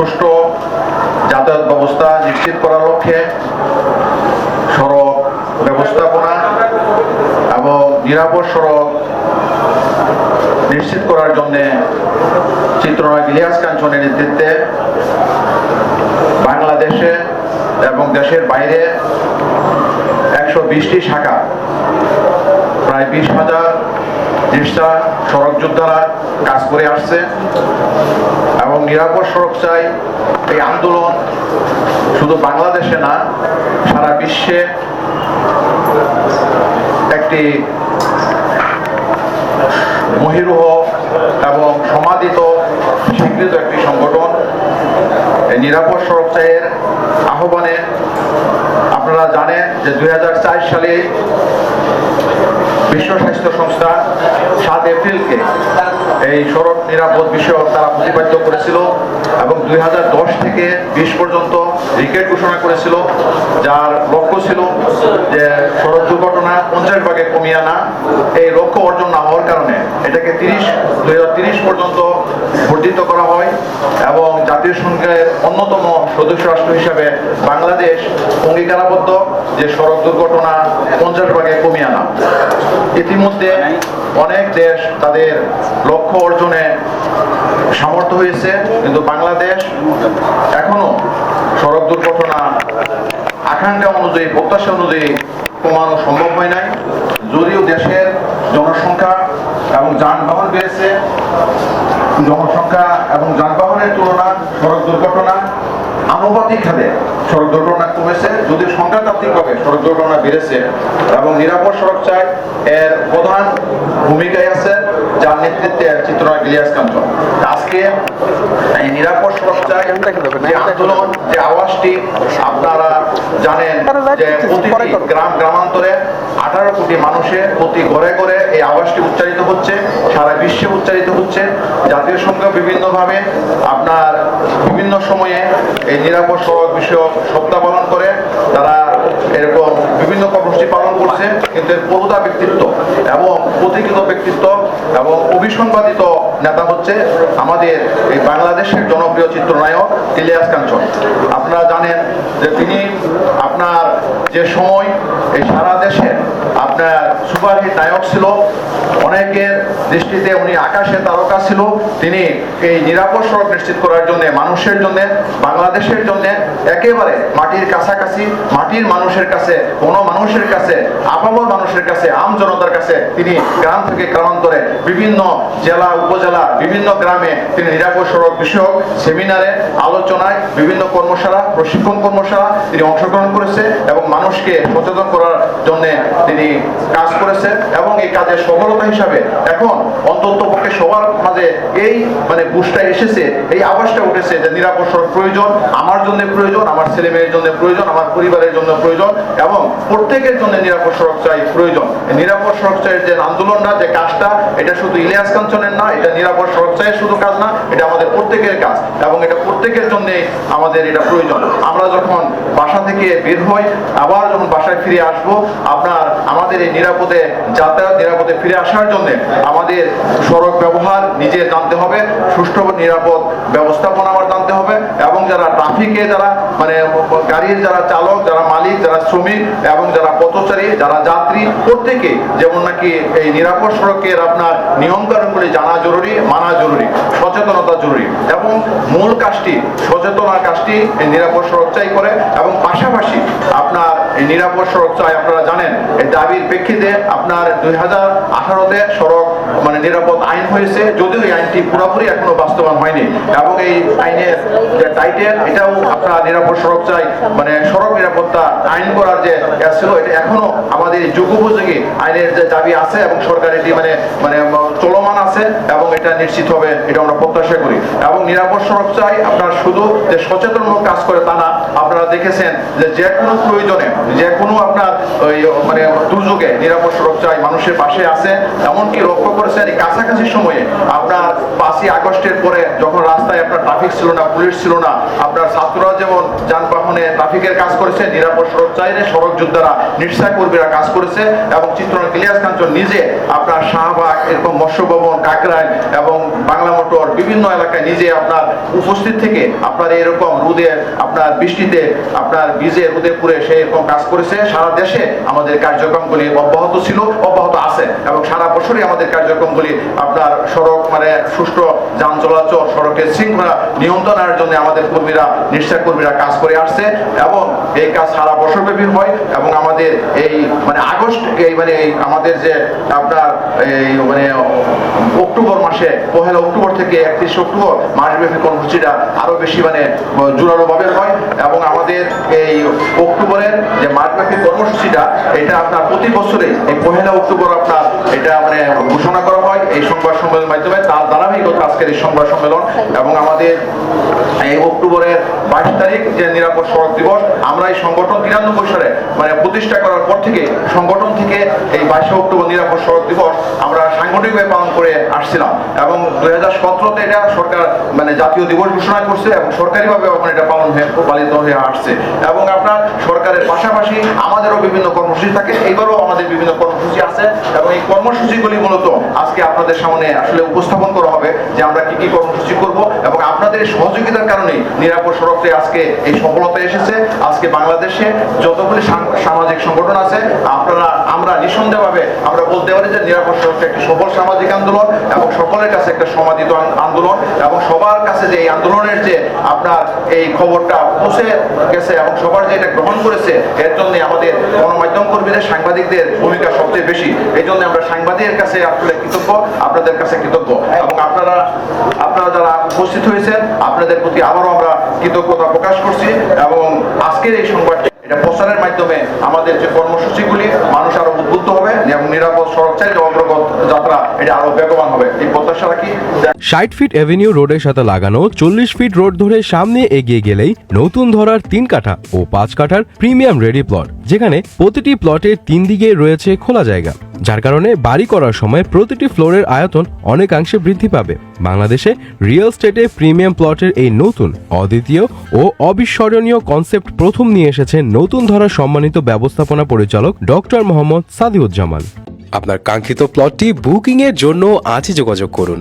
সুষ্ঠু যাতায়াত ব্যবস্থা নিশ্চিত করার লক্ষ্যে সড়ক ব্যবস্থাপনা এবং নিরাপদ সড়ক নিশ্চিত করার জন্য চিত্রনয় ইলিয়াস কাঞ্চনের নেতৃত্বে বাংলাদেশে এবং দেশের বাইরে একশো বিশটি শাখা, প্রায় বিশ হাজার ত্রিশটা সড়ক যোদ্ধারা কাজ করে আসছে এবং নিরাপদ সড়ক চাই এই আন্দোলন শুধু বাংলাদেশে না, সারা বিশ্বে একটি মহিরুহ এবং সমাদিত স্বীকৃত একটি সংগঠন। এই নিরাপদ সড়ক চাইয়ের আহ্বানে আপনারা জানেন যে দু হাজার চার সালে বিশ্ব স্বাস্থ্য সংস্থা সাত এপ্রিলকে এই সড়ক নিরাপদ বিষয়ক তারা প্রতিপাদ্য করেছিল এবং দুই হাজার দশ থেকে বিশ পর্যন্ত রিকেট ঘোষণা করেছিল, যার লক্ষ্য ছিল যে সড়ক দুর্ঘটনা পঞ্চাশ ভাগে কমিয়ে আনা। এই লক্ষ্য অর্জন না হওয়ার কারণে এটাকে তিরিশ, দুই পর্যন্ত বর্ধিত করা হয় এবং জাতীয় সংঘের অন্যতম সদস্য রাষ্ট্র হিসাবে বাংলাদেশ অঙ্গীকারাবদ্ধ যে সড়ক দুর্ঘটনা পঞ্চাশ ভাগে কমিয়ে আনা। ইতিমধ্যে অনেক দেশ তাদের লক্ষ্য অর্জনে সামর্থ্য হয়েছে, কিন্তু বাংলাদেশ এখনও সড়ক দুর্ঘটনা আকাঙ্ক্ষা অনুযায়ী, প্রত্যাশা অনুযায়ী কমানো সম্ভব হয় নাই। যদিও দেশের জনসংখ্যা এবং যানবাহন বেড়েছে, জনসংখ্যা এবং যানবাহনের তুলনা সড়ক দুর্ঘটনা আনুপাতিক হারে সড়ক দুর্ঘটনা কমেছে। যদি সংখ্যাতাত্ত্বিকভাবে সড়ক দুর্ঘটনা বেড়েছে এবং নিরাপদ সড়ক চাই এর প্রধান ভূমিকায় নেতৃত্বে চিত্রনায়ক ইলিয়াস কাঞ্চন আজকে এই নিরাপদ সড়ক যে আন্দোলন যে আওয়াজটি আপনারা জানেন যে প্রতিটি গ্রাম গ্রামান্তরে আঠারো কোটি মানুষের প্রতি ঘরে ঘরে এই আওয়াজটি উচ্চারিত হচ্ছে সারা বিশ্বে উচ্চারিত হচ্ছে। জাতীয় সংঘ বিভিন্নভাবে আপনার বিভিন্ন সময়ে এই নিরাপদ সড়ক বিষয়ক সপ্তাহ পালন করে তারা এরকম বিভিন্ন কর্মসূচি পালন করছে কিন্তু এর ব্যক্তিত্ব এবং প্রতীকৃত ব্যক্তিত্ব এবং অভিসংবাদিত নেতা হচ্ছে আমাদের এই বাংলাদেশের জনপ্রিয় চিত্রনায়ক ইলিয়াস কাঞ্চন। আপনারা জানেন যে তিনি আপনার যে সময় এই সারা দেশে আপনার সুপারহিট নায়ক ছিল, অনেকের দৃষ্টিতে উনি আকাশে তারকা ছিল। তিনি এই নিরাপদ সড়ক নিশ্চিত করার জন্য, মানুষের জন্য, বাংলাদেশের জন্য একেবারে মাটির কাছাকাছি, মাটির মানুষের কাছে কোন মানুষের কাছে, আপামর মানুষের কাছে, আম জনতার কাছে তিনি গ্রাম থেকে গ্রামান্তরে বিভিন্ন জেলা, উপজেলা বিভিন্ন গ্রামে তিনি নিরাপদ সড়ক বিষয়ক সেমিনারে, আলোচনায় বিভিন্ন কর্মশালা, প্রশিক্ষণ কর্মশালা তিনি অংশগ্রহণ করেছে এবং মানুষকে সচেতন করার জন্য তিনি কাজ করেছে এবং এই কাজের সফলতা হিসাবে এখন অন্তত পক্ষে সবার মাঝে এই মানে বুঝটা এসেছে, এই আওয়াজটা উঠেছে যে নিরাপদ সড়ক প্রয়োজন, আমার জন্য প্রয়োজন, আমার ছেলে মেয়ের জন্য প্রয়োজন, আমার পরিবারের জন্য প্রয়োজন এবং প্রত্যেকের জন্য নিরাপদ সড়ক চাই প্রয়োজন। নিরাপদ সড়ক চাইয়ের যে আন্দোলনটা, যে কাজটা, এটা শুধু ইলিয়াস কাঞ্চনের না, এটা নিরাপদ সড়ক শুধু কাজ না, এটা আমাদের প্রত্যেকের কাজ এবং এটা প্রত্যেকের জন্যে আমাদের এটা প্রয়োজন। আমরা যখন বাসা থেকে বের হই, আবার যখন বাসায় ফিরে আসব, আপনার আমাদের এই নিরাপদে যাতায়াত, নিরাপদে ফিরে আসার জন্য আমাদের সড়ক ব্যবহার নিজে জানতে হবে, সুষ্ঠু নিরাপদ ব্যবস্থাপনা আমার জানতে হবে এবং যারা ট্রাফিকে যারা মানে গাড়ির যারা চালক, যারা মালিক, যারা শ্রমিক এবং যারা পথচারী, যারা যাত্রী, প্রত্যেকে যেমন নাকি এই নিরাপদ সড়কের আপনার নিয়ম কানুনগুলি জানা জরুরি, মানা জরুরি, সচেতনতা জরুরি এবং মূল কাজটি সচেতনার কাজটি এই নিরাপদ সড়ক চাই করে এবং পাশাপাশি আপনার নিরাপদ সড়ক চাই আপনারা জানেন। এই দাবির প্রেক্ষিতে আপনার দুই হাজার আঠারোতে সড়ক মানে নিরাপদ আইন হয়েছে, যদিও এই আইনটি পুরোপুরি এখনও বাস্তবায়ন হয়নি। এবং এই আইনের যে টাইটেল এটাও আপনার নিরাপদ সড়ক চাই মানে সড়ক নিরাপত্তা আইন করার যে ছিল, এটা এখনও আমাদের যুগোপযোগী আইনের যে দাবি আছে এবং সরকার এটি মানে মানে চলমান আছে এবং এটা নিশ্চিত হবে, এটা আমরা প্রত্যাশা করি। এবং নিরাপদ সড়ক চাই আপনার শুধু যে সচেতনমূলক কাজ করে তা না, আপনারা দেখেছেন যে যে কোনো প্রয়োজনে, যে কোনো আপনার ওই মানে দুর্যোগে নিরাপদ সড়ক চাই মানুষের পাশে আছে, এমনকি লক্ষ্য করেছেন কাছাকাছি সময়ে আপনার পাঁচই আগস্টের পরে যখন রাস্তায় আপনার ট্রাফিক ছিল না পুলিশ ছিল না, আপনার ছাত্ররা যেমন যানবাহনে ট্রাফিকের কাজ করেছে, নিরাপদ সড়ক চাইলে সড়ক যোদ্ধারা নির্সায় কর্মীরা কাজ করেছে এবং চিত্রন ইলিয়াস কাঞ্চন নিজে আপনার শাহবাগ, এরকম মৎস্য ভবন, কাকরাইল এবং বাংলা মোটর বিভিন্ন এলাকায় নিজে আপনার উপস্থিত থেকে আপনার এরকম রোদে, আপনার বৃষ্টিতে, আপনার বীজে রোদে পুড়ে সে এরকম কাজ করেছে। সারা দেশে আমাদের কার্যক্রমগুলি অব্যাহত ছিল, অব্যাহত আছে এবং সারা বছরই আমাদের কার্যক্রমগুলি আপনার সড়ক মানে সুষ্ঠু যান চলাচল, সড়কের শৃঙ্খলা নিয়ন্ত্রণের জন্য আমাদের কর্মীরা নিশ্চয় কর্মীরা কাজ করে আসছে এবং এই কাজ সারা বছরব্যাপী হয় এবং আমাদের এই মানে আগস্ট, এই মানে আমাদের যে আপনার এই মানে অক্টোবর মাসে, পহেলা অক্টোবর থেকে একত্রিশ অক্টোবর মাসব্যাপী কর্মসূচিটা আরও বেশি মানে জোরালো ভাবে হয় এবং আমাদের এই অক্টোবরের যে কর্মসূচিটা, এটা আপনার প্রতি বছরে এই পহেলা অক্টোবর আপনার এটা মানে ঘোষণা করা হয় এই সংবাদ সম্মেলনের মাধ্যমে। তার ধারাবাহিকতা আজকের এই সংবাদ সম্মেলন এবং আমাদের এই অক্টোবরের বাইশ তারিখ যে নিরাপদ সড়ক দিবস, আমরা এই সংগঠন তিরানব্বই সালে মানে প্রতিষ্ঠা করার পর থেকে সংগঠন থেকে এই বাইশে অক্টোবর নিরাপদ সড়ক দিবস আমরা সাংগঠনিকভাবে পালন করে আসছিলাম এবং দুই হাজার সতেরোতে এটা সরকার মানে জাতীয় দিবস ঘোষণা করছে এবং সরকারিভাবে এখন এটা পালন হয়ে, পালিত হয়ে আসছে। এবং আপনার সরকারের পাশাপাশি আমাদেরও বিভিন্ন কর্মসূচি থাকে এইবারও আমাদের বিভিন্ন কর্মসূচি আছে এবং এই কর্মসূচিগুলি মূলত আজকে আপনাদের সামনে আসলে উপস্থাপন করা হবে যে আমরা কি কি কর্মসূচি করব এবং আপনাদের সহযোগিতার কারণে নিরাপদ সড়কে আজকে এই সফলতা এসেছে। আজকে বাংলাদেশে যতগুলি সামাজিক সংগঠন আছে, আপনারা, আমরা নিঃসন্দেহভাবে আমরা বলতে পারি যে নিরাপদ সড়কটা একটি সফল সামাজিক আন্দোলন এবং সকলের কাছে একটা সমাদিত আন্দোলন এবং সবার কাছে যে এই আন্দোলনের যে আপনার এই খবরটা পৌঁছে গেছে এবং সবার যে এটা গ্রহণ করেছে, এর জন্য আমাদের গণমাধ্যম কর্মীদের সাংবাদিকদের ভূমিকা সবচেয়ে বেশি। এই জন্য আমরা সাংবাদিকের কাছে আসলে কৃতজ্ঞ, আপনাদের কাছে কৃতজ্ঞ। এবং আপনারা আপনারা যারা উপস্থিত হয়েছেন, আপনাদের প্রতি আবারও আমরা কৃতজ্ঞতা প্রকাশ করছি। এবং আজকের এই সংবাদটি এটা প্রচারের মাধ্যমে আমাদের যে কর্মসূচিগুলি মানুষ আরও উদ্বুদ্ধ হবে এবং নিরাপদ সড়ক চাই অগ্রগত যাত্রা, এটা আরও বেগবান হবে। এই প্রত্যাশা রাখি। ষাট ফিট অ্যাভিনিউ রোডের সাথে লাগানো, চল্লিশ ফিট রোড ধরে সামনে এগিয়ে গেলেই নতুন ধরার তিন কাঠা ও পাঁচ কাঠার প্রিমিয়াম রেডি প্লট যেখানে প্রতিটি প্লটের তিন দিকে রয়েছে খোলা জায়গা। যার কারণে বাড়ি করার সময় প্রতিটি ফ্লোরের আয়তন অনেকাংশে বৃদ্ধি পাবে। বাংলাদেশে রিয়েল স্টেটে প্রিমিয়াম প্লটের এই নতুন, অদ্বিতীয় ও অবিস্মরণীয় কনসেপ্ট প্রথম নিয়ে এসেছেন নতুন ধরা সম্মানিত ব্যবস্থাপনা পরিচালক ডক্টর মোহাম্মদ সাদিউজ্জামান। আপনার কাঙ্ক্ষিত প্লটটি বুকিংয়ের জন্য আজই যোগাযোগ করুন।